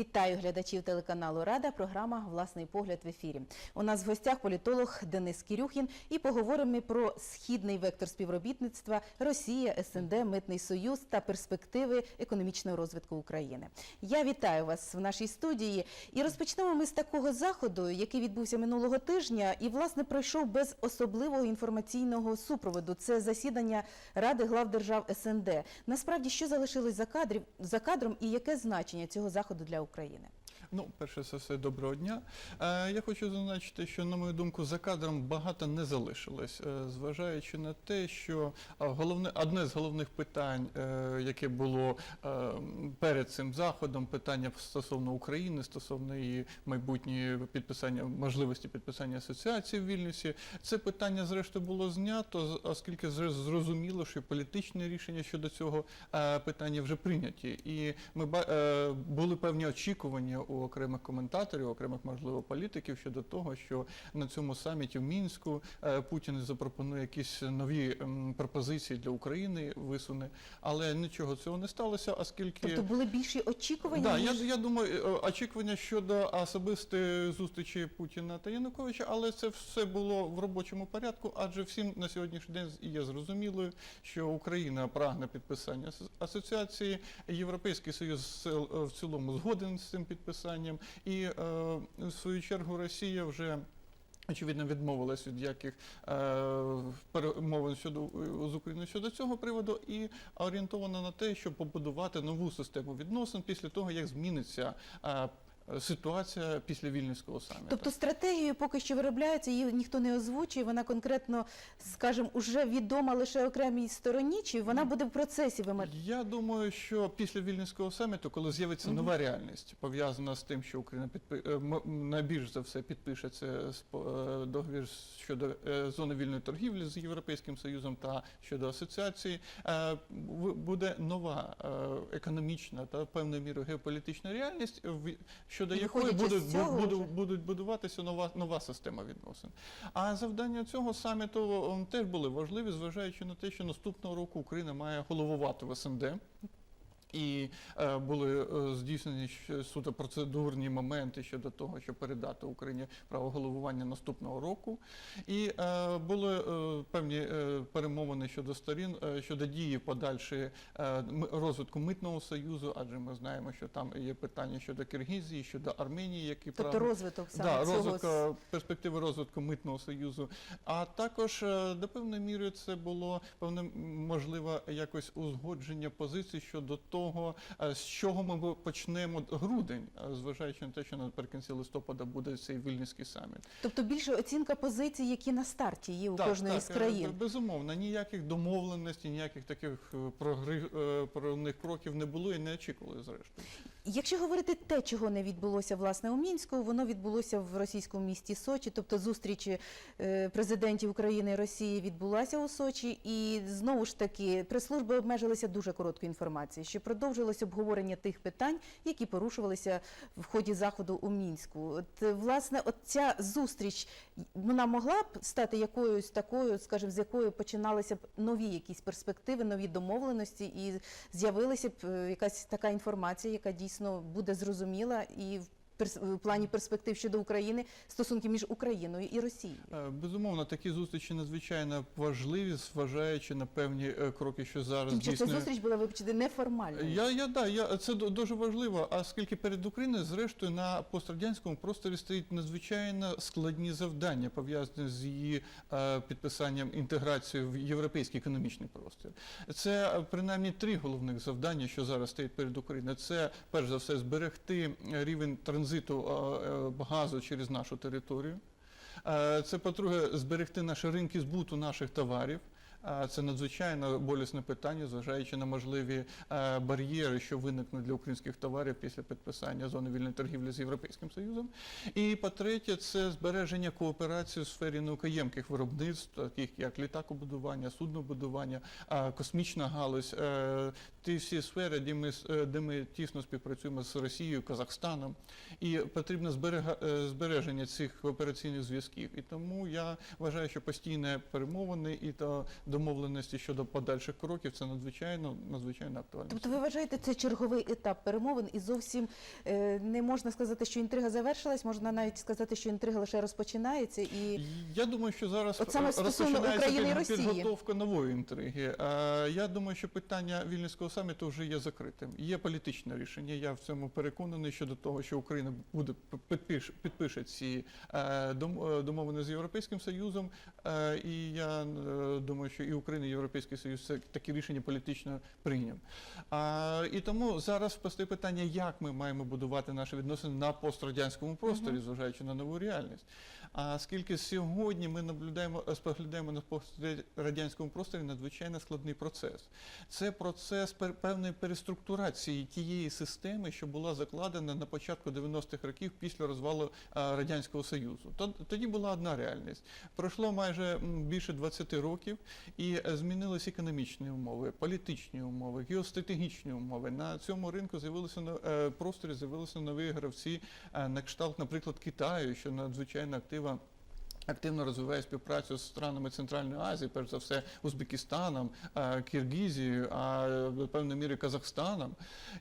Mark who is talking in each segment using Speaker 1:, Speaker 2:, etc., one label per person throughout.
Speaker 1: Вітаю глядачів телеканалу Рада. Програма Власний погляд в ефірі. У нас в гостях політолог Денис Кірюхін і поговоримо про східний вектор співробітництва Росія, СНД, Митний Союз та перспективи економічного розвитку України. Я вітаю вас в нашій студії. І розпочнемо ми з такого заходу, який відбувся минулого тижня, і власне пройшов без особливого інформаційного супроводу. Це засідання Ради глав держав СНД. Насправді, що залишилось за кадрів за кадром, і яке значення цього заходу для України? України.
Speaker 2: Ну, перше за все, доброго дня. Е, я хочу зазначити, що, на мою думку, за кадром багато не залишилось, е, зважаючи на те, що е, головне, одне з головних питань, е, яке було е, перед цим заходом, питання стосовно України, стосовно її майбутньої підписання, можливості підписання асоціації в Вільнюсі, це питання, зрештою, було знято, оскільки зрозуміло, що політичне рішення щодо цього е, питання вже прийняті. І ми е, були певні очікування у окремих коментаторів, окремих можливо політиків щодо того, що на цьому саміті в мінську е, Путін запропонує якісь нові пропозиції для України, висуне, але нічого цього не сталося, оскільки
Speaker 1: Тобто були більші очікування?
Speaker 2: Да, я,
Speaker 1: ніж...
Speaker 2: я думаю, е, очікування щодо особистої зустрічі Путіна та Януковича, але це все було в робочому порядку, адже всім на сьогоднішній день є зрозумілою, що Україна прагне підписання ас- асоціації, Європейський Союз в цілому згоден з цим підписанням, і е, в свою чергу Росія вже. Очевидно, відмовилась від яких е, перемовин щодо з Україною щодо цього приводу, і орієнтована на те, щоб побудувати нову систему відносин після того, як зміниться е, ситуація після вільнюського саміту.
Speaker 1: Тобто стратегію поки що виробляється, її ніхто не озвучує. Вона конкретно, скажімо, уже відома лише окремій стороні, чи вона буде в процесі вимер...
Speaker 2: Я думаю, що після вільнюського саміту, коли з'явиться нова реальність, пов'язана з тим, що Україна підпи... е, найбільш за все підпише це спо- е, договір щодо е, зони вільної торгівлі з Європейським Союзом та щодо асоціації, буде нова економічна та певною мірою геополітична реальність, щодо якої
Speaker 1: будуть,
Speaker 2: буде, будуть будуватися нова, нова система відносин. А завдання цього саміту теж були важливі, зважаючи на те, що наступного року Україна має головувати в СНД. І е, були е, здійснені суто процедурні моменти щодо того, щоб передати Україні право головування наступного року. І е, були е, певні е, перемовини щодо сторін, е, щодо дії подальшої е, розвитку митного союзу, адже ми знаємо, що там є питання щодо Киргизії, щодо Арменії, які
Speaker 1: тобто
Speaker 2: прагнуть-
Speaker 1: розвиток саме
Speaker 2: Да,
Speaker 1: цього
Speaker 2: розвитку, перспективи розвитку митного союзу. А також е, до певної міри це було певне можливо якось узгодження позицій щодо того, е, з чого ми почнемо грудень, е, зважаючи на те, що наприкінці листопада буде цей вільнівський саміт.
Speaker 1: Тобто більше оцінка позицій, які на старті є у кожної з
Speaker 2: е,
Speaker 1: країн.
Speaker 2: безумовно, ніяких домовленостей, ніяких таких проривних кроків не було і не очікували зрештою.
Speaker 1: Якщо говорити те, чого не відбулося власне у мінську, воно відбулося в російському місті Сочі. Тобто зустріч е, президентів України і Росії відбулася у Сочі, і знову ж таки прес-служби обмежилися дуже короткою інформацією, що продовжилось обговорення тих питань, які порушувалися в ході заходу у мінську. От власне, от ця зустріч вона могла б стати якоюсь такою, скажімо, з якою починалися б нові якісь перспективи, нові домовленості, і з'явилася б е, якась така інформація, яка дійсно буде зрозуміла і в плані перспектив щодо України стосунки між Україною і Росією.
Speaker 2: Е, Безумовно, такі зустрічі надзвичайно важливі, зважаючи на певні е, кроки, що зараз
Speaker 1: Тим, що ця зустріч була вибачте неформальною.
Speaker 2: Я, я, да, я, це ду- дуже важливо, оскільки перед Україною, зрештою, на пострадянському просторі стоїть надзвичайно складні завдання, пов'язані з її е, підписанням інтеграції в європейський економічний простір. Це принаймні три головних завдання, що зараз стоять перед Україною. Це перш за все зберегти рівень транзиту е, е, газу через нашу територію. Е, Це, по-друге, зберегти наші ринки збуту наших товарів. Е, Це надзвичайно болісне питання, зважаючи на можливі бар'єри, що виникнуть для українських товарів після підписання зони вільної торгівлі з Європейським Союзом. І по-третє, це збереження кооперації у сфері наукоємких виробництв, таких як літакобудування, суднобудування, космічна галузь, ті всі сфери, де ми, е, де ми тісно співпрацюємо з Росією, Казахстаном. І потрібно зберега- е, збереження цих коопераційних зв'язків. І тому я вважаю, що постійні перемовини і то домовленості щодо подальших кроків, це надзвичайно надзвичайно актуально.
Speaker 1: Тобто ви вважаєте, це черговий етап перемовин і зовсім е, не можна сказати, що інтрига завершилась, можна навіть сказати, що інтрига лише розпочинається і
Speaker 2: Я думаю, що зараз
Speaker 1: От саме
Speaker 2: розпочинається
Speaker 1: України
Speaker 2: під-
Speaker 1: Росії.
Speaker 2: підготовка нової інтриги. Я думаю, що питання Саміту вже є закритим. Є політичне рішення. Я в цьому переконаний щодо того, що Україна буде підпише, ці е, е, домовини з Європейським Союзом. Е, І я думаю, що і Україна, і Європейський Союз це такі рішення політично прийняв. І тому зараз постає питання, як ми маємо будувати наші відносини на пострадянському просторі, зважаючи на нову реальність. А скільки сьогодні ми наблюдаємо, споглядаємо на пострадянському просторі надзвичайно складний процес. Це процес певної переструктурації тієї системи, що була закладена на початку 90-х років після розвалу е, Радянського Союзу. Тод- Тоді була одна реальність. Пройшло майже більше 20 років, і е, змінились економічні умови, політичні умови, геостратегічні умови. На цьому ринку з'явилися е, просторі, з'явилися нові гравці на кшталт, наприклад, Китаю, що надзвичайно активно. Активно розвиває співпрацю з странами Центральної Азії, перш за все Узбекистаном, е, Киргізією, а е, певною мірою Казахстаном.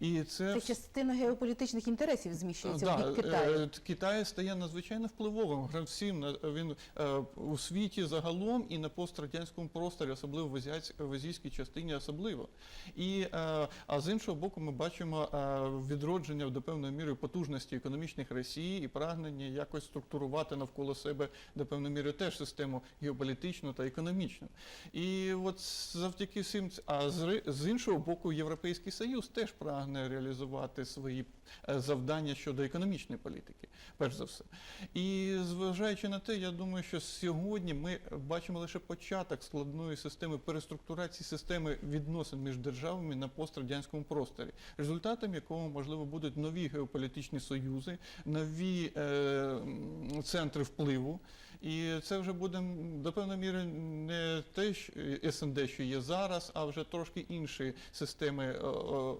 Speaker 2: І це
Speaker 1: це частина геополітичних інтересів зміщується в бік Китаю.
Speaker 2: е, Китай стає надзвичайно впливовим гравцем. Він е, у світі загалом і на пострадянському просторі, особливо в, азіаць- в азійській частині, особливо. І, е, а з іншого боку, ми бачимо е, відродження до певної міри потужності економічних Росії і прагнення якось структурувати навколо себе до певної міри теж систему геополітичну та економічну. І от завдяки всім, а з, іншого боку, Європейський Союз теж прагне реалізувати свої е, завдання щодо економічної політики, перш за все. І зважаючи на те, я думаю, що сьогодні ми бачимо лише початок складної системи переструктурації системи відносин між державами на пострадянському просторі, результатом якого можливо будуть нові геополітичні союзи, нові е, центри впливу. І це вже буде до певної міри не те що СНД, що є зараз, а вже трошки інші системи, е, е, е,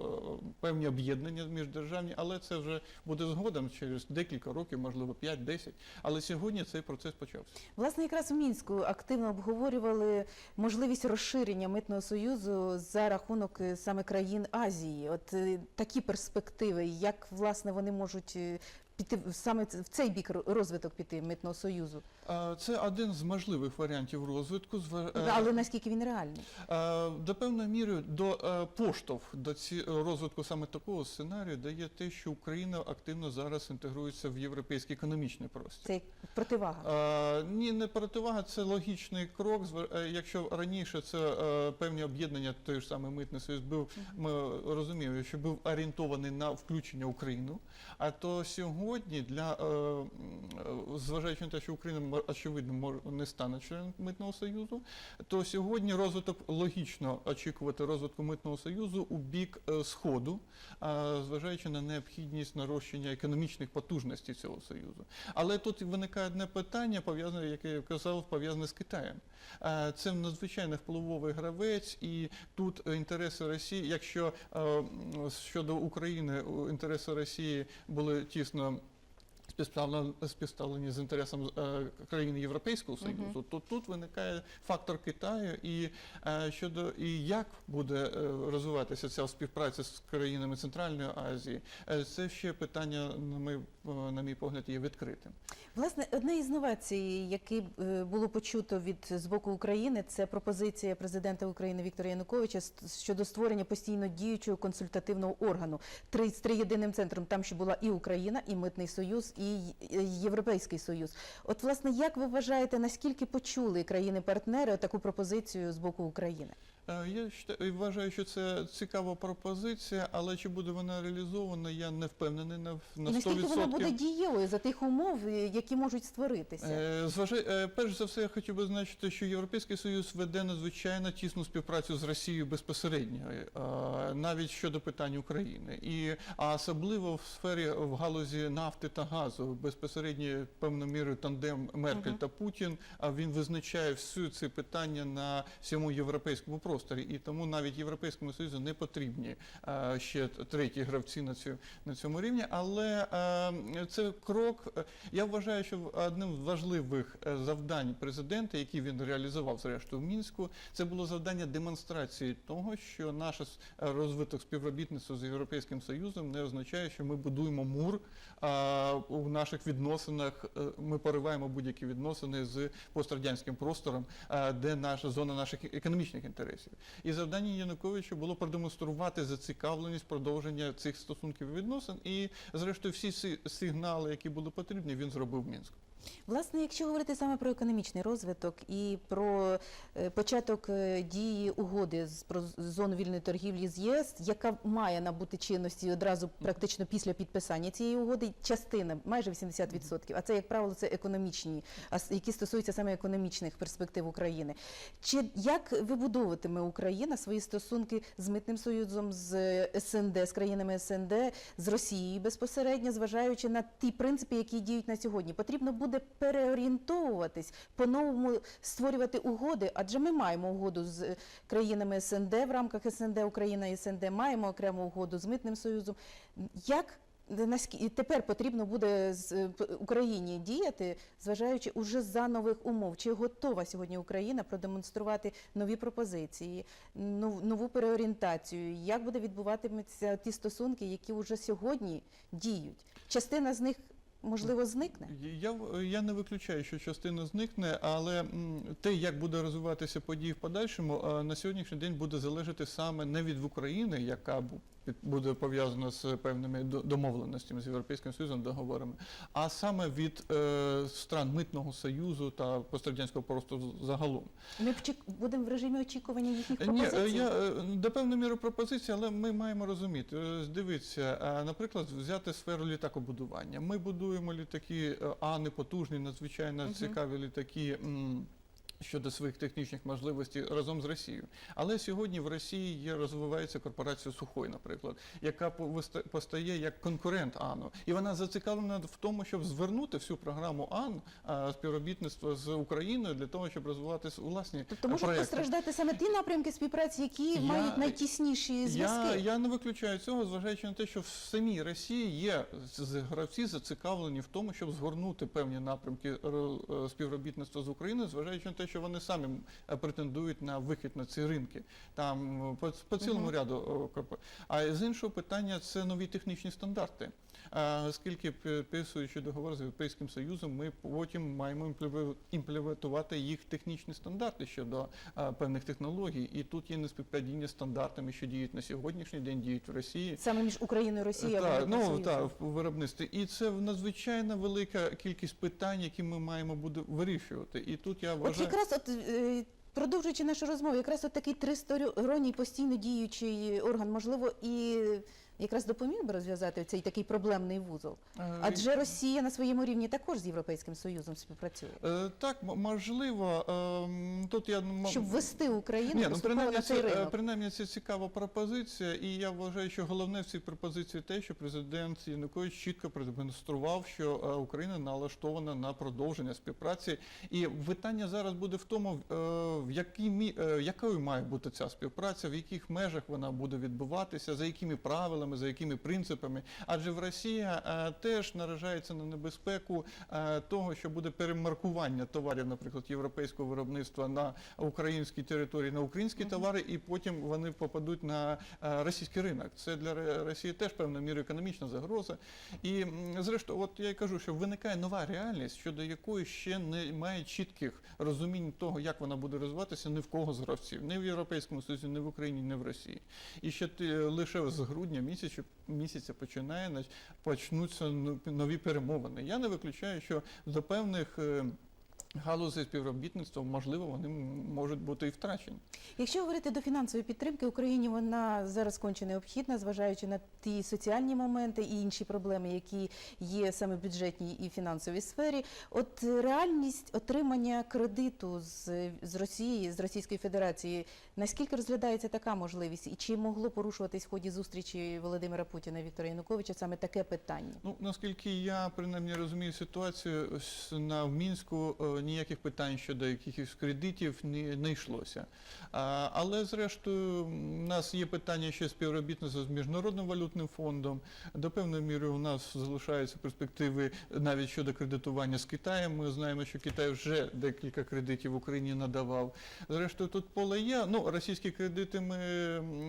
Speaker 2: певні об'єднання міждержавні, але це вже буде згодом через декілька років, можливо, 5-10. Але сьогодні цей процес почався.
Speaker 1: Власне, якраз у мінську активно обговорювали можливість розширення митного союзу за рахунок саме країн Азії. От такі перспективи, як власне вони можуть піти саме в цей бік розвиток піти митного союзу,
Speaker 2: Е, Це один з можливих варіантів розвитку. Зва- е,
Speaker 1: але наскільки він реальний?
Speaker 2: Е, До певної міри до е, поштовх до ці розвитку саме такого сценарію дає те, що Україна активно зараз інтегрується в європейський економічний простір.
Speaker 1: Це противага.
Speaker 2: Е, Ні, не противага, це логічний крок. Е, Якщо раніше це е, певні об'єднання, той ж самий митний союз був, ми розуміємо, що був орієнтований на включення України. А то сьогодні для е, е, зважаючи на те, що Україна очевидно не стане членом митного союзу, то сьогодні розвиток логічно очікувати розвитку митного союзу у бік е, сходу, зважаючи на необхідність нарощення економічних потужностей цього союзу. Але тут виникає одне питання, пов'язане, яке я казав, пов'язане з Китаєм. Е, Це надзвичайно впливовий гравець, і тут інтереси Росії, якщо е, щодо України інтереси Росії були тісно. Співставлені, з інтересом е, країн Європейського Союзу, то тут виникає фактор Китаю і е, щодо і як буде е, розвиватися ця співпраця з країнами Центральної Азії, це ще питання, на мій, на мій погляд, є відкритим.
Speaker 1: Власне, одне із новацій, яке е, було почуто від з боку України, це пропозиція президента України Віктора Януковича щодо створення постійно діючого консультативного органу три з триєдиним центром. Там ще була і Україна, і Митний Союз, і Й- Європейський Союз. От, власне, як ви вважаєте, наскільки почули країни-партнери таку пропозицію з боку України?
Speaker 2: Е, Я вважаю, що це цікава пропозиція, але чи буде вона реалізована, я не впевнений на, на 100%.
Speaker 1: наскільки вона буде дієвою за тих умов, е, які можуть створитися?
Speaker 2: Е, Зважай, е, перш за все, я хотів би зазначити, що Європейський Союз веде надзвичайно тісну співпрацю з Росією безпосередньо, навіть щодо питань України, і а особливо в сфері в галузі нафти та газу, безпосередньо певною мірою тандем Меркель
Speaker 1: Мгм.
Speaker 2: та Путін. А він визначає всю ці питання на всьому європейському просторі. Просторі, і тому навіть Європейському Союзу не потрібні е, ще треті гравці на цю на цьому рівні. Але е, це крок. е, Я вважаю, що одним з важливих завдань президента, які він реалізував зрештою в мінську, це було завдання демонстрації того, що наш розвиток співробітництва з європейським союзом не означає, що ми будуємо мур у наших відносинах. Ми пориваємо будь-які відносини з пострадянським простором, де наша зона наших економічних інтересів. І завдання Януковича було продемонструвати зацікавленість продовження цих стосунків і відносин. І, зрештою, всі сигнали, які були потрібні, він зробив в Мінську.
Speaker 1: Власне, якщо говорити саме про економічний розвиток і про е, початок е, дії угоди з про зону вільної торгівлі з ЄС, яка має набути чинності одразу практично після підписання цієї угоди, частина майже 80%, а це як правило це економічні, які стосуються саме економічних перспектив України. Чи як вибудовуватиме Україна свої стосунки з митним союзом, з СНД, з країнами СНД, з Росією безпосередньо, зважаючи на ті принципи, які діють на сьогодні. Потрібно буде переорієнтовуватись, по-новому створювати угоди, адже ми маємо угоду з е, країнами СНД в рамках СНД, Україна і СНД, маємо окрему угоду з митним союзом. Як наскільки тепер потрібно буде з е, Україні діяти, зважаючи уже за нових умов? Чи готова сьогодні Україна продемонструвати нові пропозиції, нову переорієнтацію? Як буде відбуватимуться ті стосунки, які вже сьогодні діють? Частина з них можливо зникне.
Speaker 2: Я, я не виключаю, що частина зникне, але те, як буде розвиватися події в подальшому, е, на сьогоднішній день буде залежати саме не від України, яка буде пов'язана з певними домовленостями з Європейським Союзом, договорами, а саме від е, стран митного союзу та пострадянського простору загалом.
Speaker 1: Ми будемо в режимі очікування їхніх
Speaker 2: Ні,
Speaker 1: пропозицій.
Speaker 2: е, я е, до певної міри пропозиції, але ми маємо розуміти. Е, Дивіться, е, наприклад, взяти сферу літакобудування. Ми будуємо літаки а не потужні, надзвичайно цікаві літаки. Щодо своїх технічних можливостей разом з Росією, але сьогодні в Росії є розвивається корпорація Сухой, наприклад, яка постає як конкурент АНу, і вона зацікавлена в тому, щоб звернути всю програму АН співробітництва з Україною для того, щоб розвивати власні
Speaker 1: Тобто можуть
Speaker 2: проекти.
Speaker 1: постраждати саме ті напрямки співпраці, які
Speaker 2: Я-
Speaker 1: мають найтісніші зв'язки.
Speaker 2: я не виключаю цього, зважаючи на те, що в самій Росії є гравці зацікавлені в тому, щоб згорнути певні напрямки е, співробітництва з Україною, зважаючи на те, що вони самі е, претендують на вихід на ці ринки. Там е, по, по цілому
Speaker 1: Мгм.
Speaker 2: ряду. е, корпо- А з іншого питання це нові технічні стандарти. Оскільки підписуючи договор з Європейським Союзом, ми потім маємо імплементувати їх технічні стандарти щодо певних технологій. І тут є неспівпадіння стандартами, що діють на сьогоднішній день, діють в Росії.
Speaker 1: Саме між Україною і Росією
Speaker 2: Так, ну так, в виробництві. І це надзвичайно велика кількість питань, які ми маємо буде вирішувати. І тут я вважаю.
Speaker 1: Якраз от е, продовжуючи нашу розмову, якраз от такий тристоронній постійно діючий орган, можливо, і якраз допоміг би розв'язати цей такий проблемний вузол.
Speaker 2: е,
Speaker 1: Адже Росія на своєму рівні також з Європейським Союзом співпрацює.
Speaker 2: е, Так, можливо, ем, тут я
Speaker 1: Щоб ввести Україну
Speaker 2: Ні, ну принаймні
Speaker 1: на цей
Speaker 2: це, е,
Speaker 1: ринок.
Speaker 2: принаймні це цікава пропозиція, і я вважаю, що головне в цій пропозиції те, що президент Янукович чітко продемонстрував, що Україна налаштована на продовження співпраці. І питання зараз буде в тому, в якій якою має бути ця співпраця, в яких межах вона буде відбуватися, за якими правилами, за якими принципами. Адже в Росія е, теж наражається на небезпеку е, того, що буде перемаркування товарів, наприклад, європейського виробництва на українській території, на українські товари, і потім вони попадуть на е, російський ринок. Це для Росії теж певною мірою економічна загроза. І зрештою, от я й кажу, що виникає нова реальність, щодо якої ще немає чітких розумінь того, як вона буде розвиватися ні в кого з гравців, ні в Європейському Союзі, ні в Україні, ні в Росії. І ще лише з грудня місяця, місяця починає нач- почнуться ну- нові перемовини. Я не виключаю, що до певних. Галузей співробітництва, можливо, вони можуть бути і втрачені.
Speaker 1: Якщо говорити до фінансової підтримки Україні, вона зараз конче необхідна, зважаючи на ті соціальні моменти і інші проблеми, які є саме в бюджетній і фінансовій сфері. От реальність отримання кредиту з, з Росії, з Російської Федерації, наскільки розглядається така можливість, і чи могло порушуватись в ході зустрічі Володимира Путіна і Віктора Януковича саме таке питання?
Speaker 2: Ну наскільки я принаймні розумію ситуацію на в мінську, е, ніяких питань щодо якихось кредитів не, не йшлося. Але зрештою, у нас є питання ще співробітництва з міжнародним валютним фондом. До певної міри у нас залишаються перспективи навіть щодо кредитування з Китаєм. Ми знаємо, що Китай вже декілька кредитів Україні надавав. Зрештою, тут поле є. Ну, російські кредити ми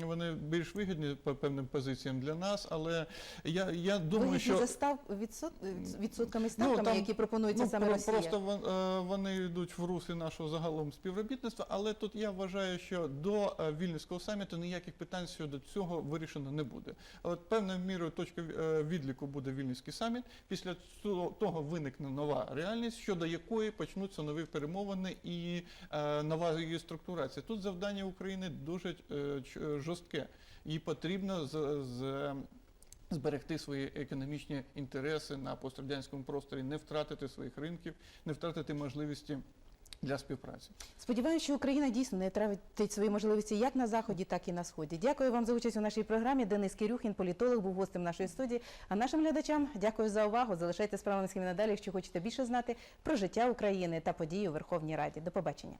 Speaker 2: вони більш вигідні по певним позиціям для нас, але я, я думаю,
Speaker 1: Вигідні
Speaker 2: що
Speaker 1: за став відсот... відсотками
Speaker 2: Ну,
Speaker 1: ставками,
Speaker 2: там,
Speaker 1: які пропонуються
Speaker 2: Ну,
Speaker 1: саме
Speaker 2: про-
Speaker 1: Росія.
Speaker 2: Просто е, вони йдуть в руслі нашого загалом співробітництва, але тут я вважаю, що до е, Вільнюського саміту ніяких питань щодо цього вирішено не буде. От певною мірою точка е, відліку буде Вільнюський саміт. Після того виникне нова реальність, щодо якої почнуться нові перемовини і е, нова її структурація. Тут завдання України дуже жорстке. Їй потрібно з зберегти свої економічні інтереси на пострадянському просторі, не втратити своїх ринків, не втратити можливості для співпраці.
Speaker 1: Сподіваюся, що Україна дійсно не тратить свої можливості як на заході, так і на сході. Дякую вам за участь у нашій програмі. Денис Кирюхін, політолог, був гостем нашої студії. А нашим глядачам дякую за увагу. Залишайтеся справами надалі, якщо хочете більше знати про життя України та події у Верховній Раді. До побачення.